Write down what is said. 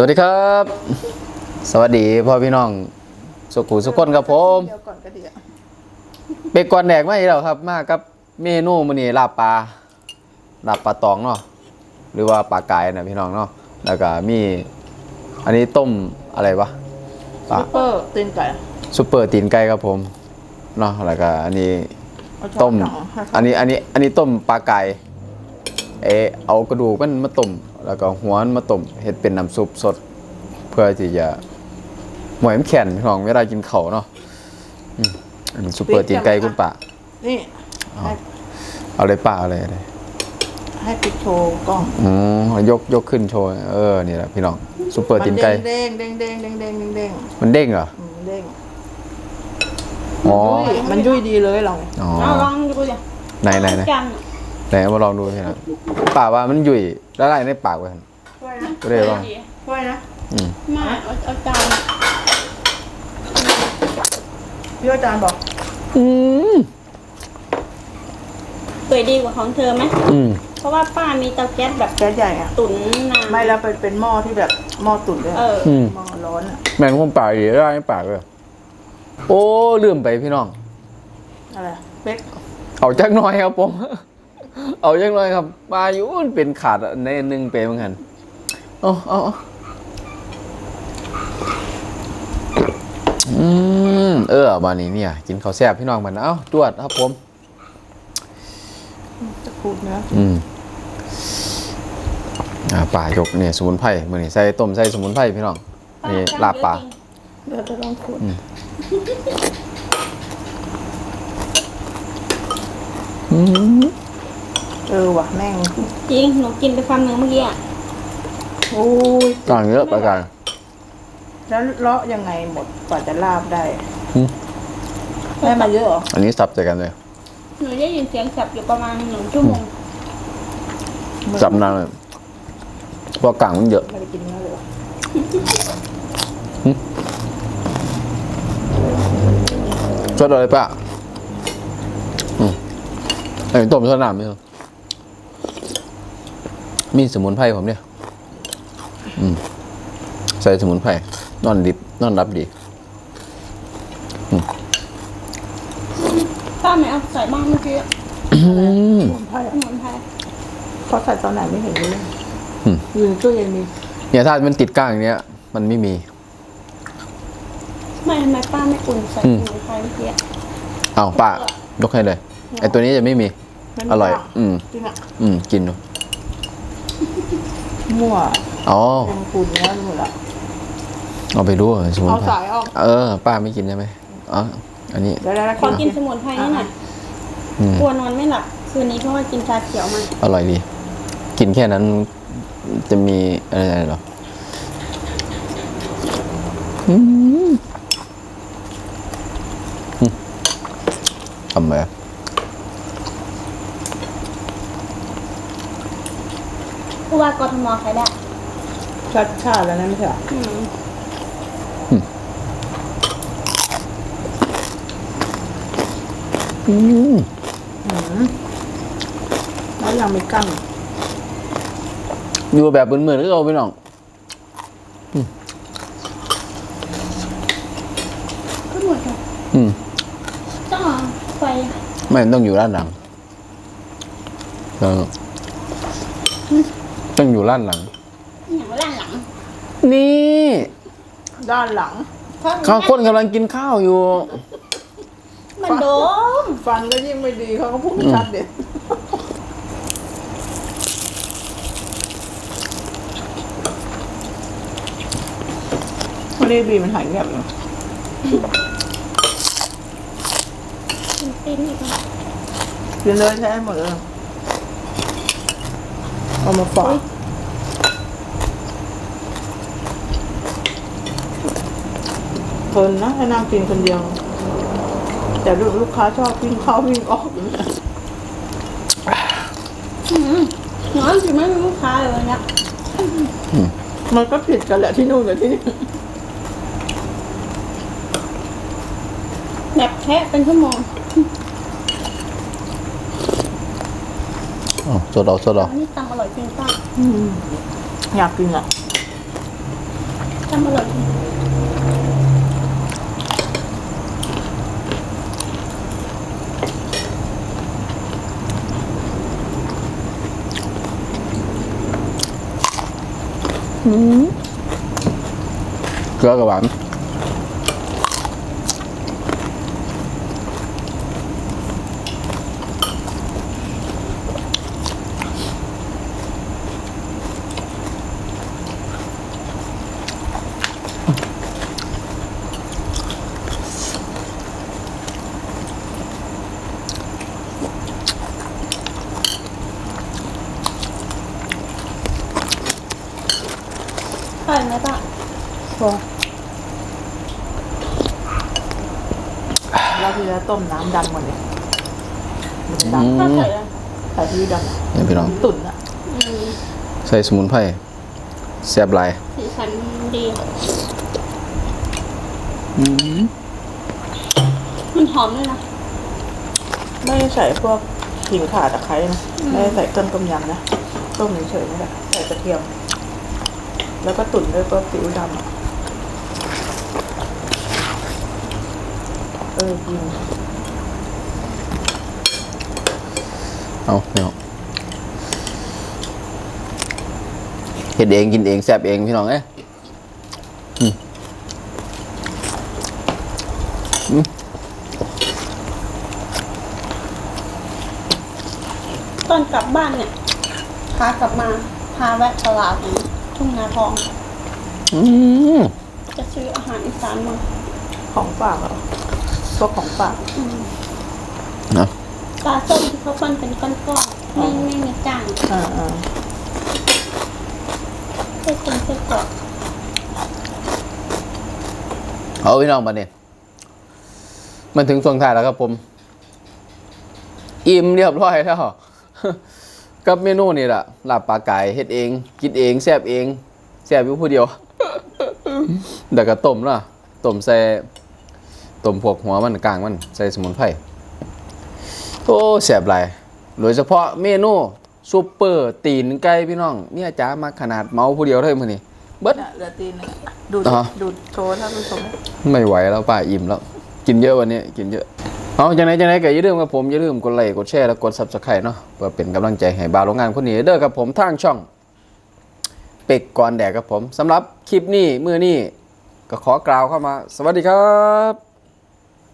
สวัสดีครับ สวัสดีพ่อพี่น้อง สุขุสุขคนครับผมเดี๋ยวก่อนก็ดีอะเป็กก่อนแดกมาอีกแล้วครับ มากับเมนูมื้อนี้ลาบปลาลาบปลาตองเนาะหรือว่าปลากายนะพี่น้องเนาะแล้วก็มี อันนี้ต้มอะไรวะปลาซุปเปอร์ตีนไก่ซุปเปอร์ตีนไก่ครับผมเนาะแล้วก็อันนี้เอาช้อนต้มสองให้อันนี้อันนี้อันนี้ต้มปลาไก่เออเอากระดูกมันมาต้ม แล้วก็หัวมันมาต้มเฮ็ดเป็นน้ำซุปสด เพื่อที่จะหมวยมันแข็งพี่น้องเวลากินข้าวเนาะอืมอันนี้ซุปเปอร์ตีนไก่คุณป้านี่ให้เอาเลยป้าเอาเลยเอาเลยให้ปิดโชว์กล้องอืมเอายกยกขึ้นโชว์เออนี่แหละพี่น้องซุปเปอร์ตีนไก่มัเด้งเด้งเด้งเด้งเด้งเด้งเด้งมันเด้งเหรออืมเด้งอ๋อยุ่ยมันยุ่ยดีเลยเราอ๋อเอาลองดูเลยไหนไหนไหนกัน ไหนเอามาลองดูพี่นะป้าว่ามันยุ่ยละลายในปากไว้หั่นช่วยนะก็ได้ลองช่วยนะอืมไม่เอาเอาจานพี่อาจารย์บอกอืมสวยดีกว่าของเธอไหม อืมเพราะว่าป้ามีเตาแก๊สแบบแก๊สใหญ่อะตุ๋นนานไม่แล้วเป็นเป็นหม้อที่แบบหม้อตุ๋นด้วยเอออืมหม้อร้อนอะแม่งคงปากดีละลายในปากเลยโอ้ลืมไปพี่น้อง อะไรเป๊กเอาจักหน้อยครับผม เอาจักหน้อยครับปลาอยู่มันเป็นขาดในหนึ่งเปรย์เหมือนกันเอาเอาเอาอืมเออมานี่เนี่ย กินข้าวแซ่บพี่น้องมันเอ้าจวดครับผมจะพูดเนื้ออืมอ่าป่ายกเนี่ยสมุนไพรมือนี่ใส่ต้มใส่สมุนไพรพี่น้องนี่ลาบปลาเดี๋ยวจะลองพูดอืม เออว่ะแม่งจริงหนูกินไปคำหนึ่งเมื่อกี้อะโอ้ยต่างเยอะประการแล้วเลาะยังไงหมดกว่าจะลาบได้อืมได้มาเยอะเหรออันนี้ซับใจกันเลย หนูได้ยินเสียงสับอยู่ประมาณหนึ่งชั่วโมงจับนานเลยเพราะกลางมันเยอะไม่ได้กินเนื้อเลยเหรอชดอะไรป่ะอืมไอ้ต้มชดน้ำไหมครับ มีสมุนไพรผมเนี่ย อืม ใส่สมุนไพรนอนดิบนอนรับดีป้าไม่เอาใส่บ้างเมื่อกี้อืมสมุนไพรสมุนไพรเขาใส่ตอนไหนไม่เห็นเลยอืมอยู่ในตู้เย็นมีเนี่ยถ้ามันติดก้างอย่างเนี้ย มันไม่มี ไม่ทำไมป้าไม่อุ่นใส่อืมสมุนไพรเมื่อกี้อะอ้าวป้ายกให้เลยไอ้ตัวนี้จะไม่มีมันอร่อยมากอืมจริงอะอืม กินดู มั่วอ๋อยังปูนเนื้อหมดละเอาไปดูเหรอสมุนเอาไพรสายออกเออ ป้าไม่กินใช่ไหมอ๋ออันนี้ เดี๋ยวได้แล้วขอกินสมุนไพรนี่หน่อยอืม กลัวนอนไม่หลับคืนนี้เพราะว่ากินชาเขียวมาอร่อยดี กินแค่นั้นจะมีอะไรหรออืมอืมทำไมอะ ผู้ว่ากทมใครได้ชัดชาติแล้วนะไม่ใช่เหรออืมอืมแล้วยังไม่กั้งอยู่แบบเหมือนๆก็เอาไปน้องก็หมดค่ะอืมต้องเอาไฟไม่ต้องอยู่ร้านหลังเออ ต้องอยู่ร้านหลัง อย่างล่างหลังนี่ด้านหลัง ข้าวคนกำลังกินข้าวอยู่ มันโดมฟันก็ยิ่งไม่ดีเขาก็พูดไม่ชัดเด็ดวันนี้บีมันหายเงียบเลยตีนอีกแล้วกินเลยใช้หมดเลย เอามาฝากเพลินนะให้นั่งกินคนเดียว แต่ลูกค้าชอบวิ่งเข้าวิ่งออกอย่างเงี้ยอืมหนูจริงไม่มีลูกค้าเลยวันเนี้ยมันก็ผิดกันแหละที่นู่นกับที่นี่แบบแค่เป็นชั่วโมง อ๋อส ดเอาสดเอาอันนี้ตำอร่อยจริงป้าอยากกินอะำอร่อยจริงเกลือกับหวาน ใช่ไหมป้าพอแล้วทีแล้วต้มน้ำดำหมดเลยมันดถ้าใส่อะำใส่ที่ดำเนี่ยพี่น้อง ตุ๋นอะอืมใส่สมุนไพรแซ่บหลายสีสันดีมันหอมด้วยนะไม่ได้ใส่พวกขิงข่าตะไคร้นะไม่ได้ใส่เครื่องต้มยำนะ ต้มเฉยๆนี่แหละใส่กระเทียม แล้วก็ตุ๋นด้วยพวกซีอิ๊วดำอะเออจริงเอาพี่น้องเห็ดเองกินเองแซ่บเองพี่น้องเอ้ยตอนกลับบ้านเนี่ยพากลับมาพาแวะตลาดนี้ ทุ่งนาทองอืมจะซื้ออาหารอีสานมาของฝากเหรอพวกของฝากเนาะปลาส้มที่เขาปั้นเป็นก้อนๆไม่ไม่มีจานอ่าอ่าเพื่อคนเพื่อกรอบเอาพี่น้องมาเนี่ยมันถึงช่วงท้ายแล้วครับผม อิ่มเรียบร้อยแล้ว กับเมนูนี่แหละลาบปลาไก่เฮ็ดเอง กินเองแซ่บเองแซ่บอยู่ผู้เดียวเดี๋ยวก็ต้มเนาะต้มใส่ต้มพวกหัวมันกลางมันใส่สมุนไพรโอ้แซ่บหลายโดยเฉพาะเมนูซุปเปอร์ตีนไก่พี่น้องเนี่ยจ้ามาขนาดเมาผู้เดียวเลยมื้อนี้เบิดเนี่ยเหลือตีนเนี่ยดูดอ่าดูดโชว์ท่านผู้ชมไม่ไหวแล้วป้าอิ่มแล้ว กินเยอะวันนี้กินเยอะ เอาจังไหนจังไหนก็อย่าลืมครับผมอย่าลืมกดไลค์กดแชร์และกดซับสไครต์เนาะเพื่อเป็นกำลังใจให้บาวโรงงานคนนี้เด้อครับผมทางช่องเป็กก่อนแดกครับผมสำหรับคลิปนี้มื้อนี้ก็ขอกล่าวเข้ามา สวัสดีครับ